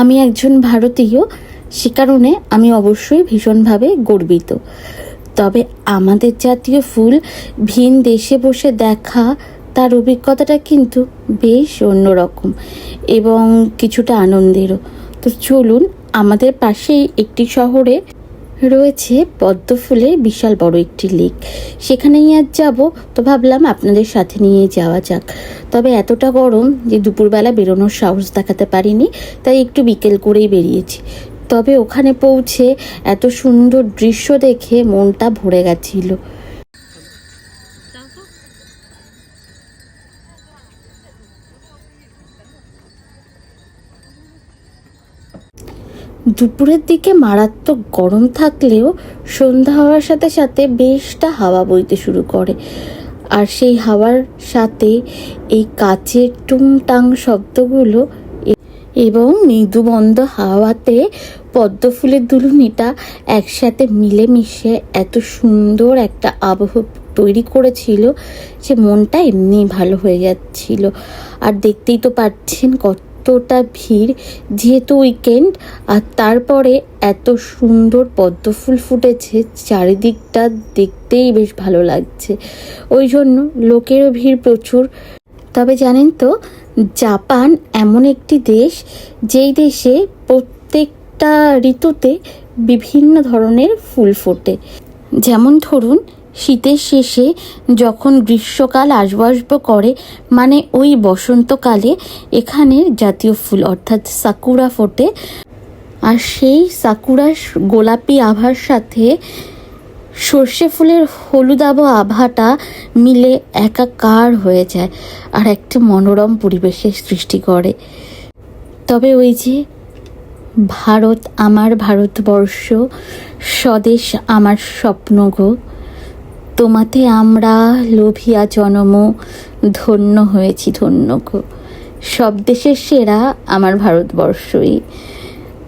আমি একজন ভারতীয়, সে কারণে আমি অবশ্যই ভীষণভাবে গর্বিত। তবে আমাদের জাতীয় ফুল, ভিন দেশে বসে দেখা, তার অভিজ্ঞতাটা কিন্তু বেশ অন্যরকম এবং কিছুটা আনন্দেরও। তো চলুন, আমাদের পাশেই একটি শহরে রয়েছে পদ্ম ফুলের বিশাল বড় একটি লেক। সেখানেই আজ যাব। তো ভাবলাম আপনাদের সাথে নিয়ে যাওয়া যাক। তবে এতটা গরম যে দুপুরবেলা বেরোনোর সাহস দেখাতে পারিনি, তাই একটু বিকেল করেই বেরিয়েছি। তবে ওখানে পৌঁছে এত সুন্দর দৃশ্য দেখে মনটা ভরে গেছিল। দুপুরের দিকে মারাত্মক গরম থাকলেও সন্ধ্যা হওয়ার সাথে সাথে বেশটা হাওয়া বইতে শুরু করে। আর সেই হাওয়ার সাথে এই কাচের টুংটাং শব্দগুলো এবং মৃদুবন্ধ হাওয়াতে পদ্ম ফুলের দুলুনিটা একসাথে মিলেমিশে এত সুন্দর একটা আবহ তৈরি করেছিল যে মনটা এমনি ভালো হয়ে যাচ্ছিল। আর দেখতেই তো পাচ্ছেন কতটা ভিড় যেহেতু উইকেন্ড আর তারপরে এত সুন্দর পদ্ম ফুল ফুটেছে, চারিদিকটা দেখতেই বেশ ভালো লাগছে। ওই জন্য লোকেরও ভিড় প্রচুর। তবে জানেন তো, জাপান এমন একটি দেশ, যেই দেশে প্রত্যেকটা ঋতুতে বিভিন্ন ধরনের ফুল ফোটে। যেমন ধরুন শীতের শেষে যখন গ্রীষ্মকাল আসব আসব করে মানে ওই বসন্তকালে, এখানের জাতীয় ফুল, অর্থাৎ সাকুরা ফোটে। আর সেই সাকুরার গোলাপি আভার সাথে সর্ষে ফুলের হলুদাভ আভাটা মিলে একাকার হয়ে যায় আর একটা মনোরম পরিবেশের সৃষ্টি করে। তবে ওই যে ভারত, আমার ভারতবর্ষ, স্বদেশ, আমার স্বপ্ন গো তোমাতে আমরা লোভিয়া জনম, ধন্য হয়েছি, ধন্য সব দেশের সেরা আমার ভারতবর্ষই।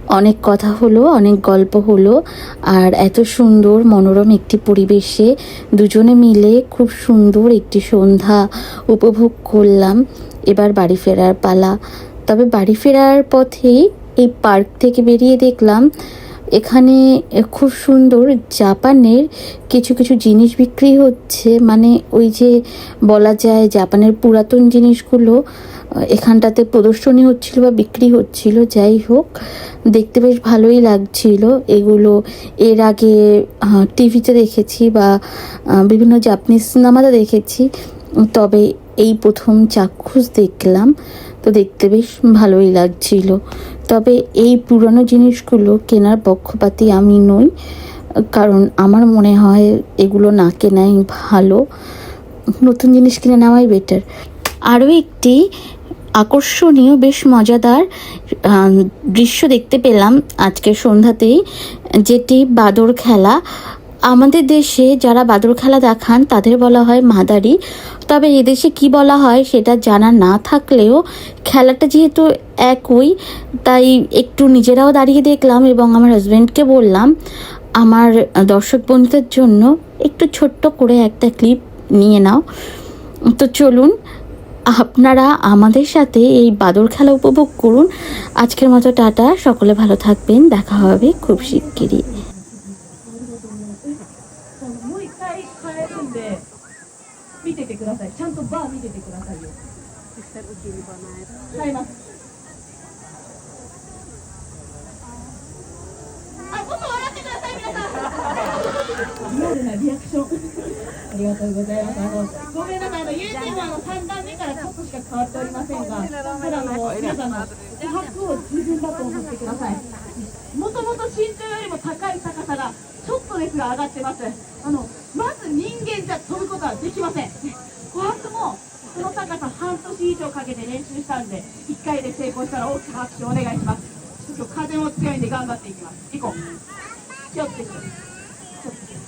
অনেক কথা হলো, অনেক গল্প হলো, আর এত সুন্দর মনোরম একটি পরিবেশে দুজনে মিলে খুব সুন্দর একটি সন্ধ্যা উপভোগ করলাম। এবার বাড়ি ফেরার পালা। তবে বাড়ি ফেরার পথেই এই পার্ক থেকে বেরিয়ে দেখলাম এখানে খুব সুন্দর জাপানের কিছু কিছু জিনিস বিক্রি হচ্ছে। মানে ওই যে বলা যায় জাপানের পুরাতন জিনিসগুলো এখানটাতে প্রদর্শনী হচ্ছিল বা বিক্রি হচ্ছিল, যাই হোক, দেখতে বেশ ভালোই লাগছিল। এগুলো এর আগে টিভিতে দেখেছি বা বিভিন্ন জাপানিজ সিনেমাতে দেখেছি। তবে এই প্রথম চাক্ষুষ দেখলাম, তো দেখতে বেশ ভালোই লাগছিল। তবে এই পুরনো জিনিসগুলো কেনার পক্ষপাতি আমি নই, কারণ আমার মনে হয় এগুলো না কেনাই ভালো। নতুন জিনিস কিনে নেওয়াই বেটার আরও একটি আকর্ষণীয়, বেশ মজাদার দৃশ্য দেখতে পেলাম আজকে সন্ধ্যাতেই, যেটি বাদর খেলা। আমাদের দেশে যারা বাদর খেলা দেখান তাদের বলা হয় মাদারি। তবে এদেশে কি বলা হয় সেটা জানা না থাকলেও খেলাটা যেহেতু একই, তাই একটু নিজেরাও দাঁড়িয়ে দেখলাম এবং আমার হাজব্যান্ডকে বললাম, আমার দর্শক বন্ধুদের জন্য একটু ছোট্ট করে একটা ক্লিপ নিয়ে নাও। তো চলুন, আপনারা আমাদের সাথে এই বাদর খেলা উপভোগ করুন। আজকের মতো টাটা, সকলে ভালো থাকবেন, দেখা হবে খুব শিগগিরই। もう一回変えるんで見ててください。ちゃんとバー見ててくださいよ。変えます。あもっと笑ってください皆さん。リアルなリアクションありがとうございます。あのごめんなさいあの YouTube はあの3段目からちょっとしか変わっておりませんがただあの皆さんの琥珀を自分だと思ってください。もともと身長よりも高い高さがちょっとですが上がってます。あのまず人間じゃ飛ぶことはできません。琥珀もその高さ半年以上かけて練習したんで1回で成功したら大きく拍手お願いします。ちょっと風も強いんで頑張っていきます。行こう。気をつけて。気をつけて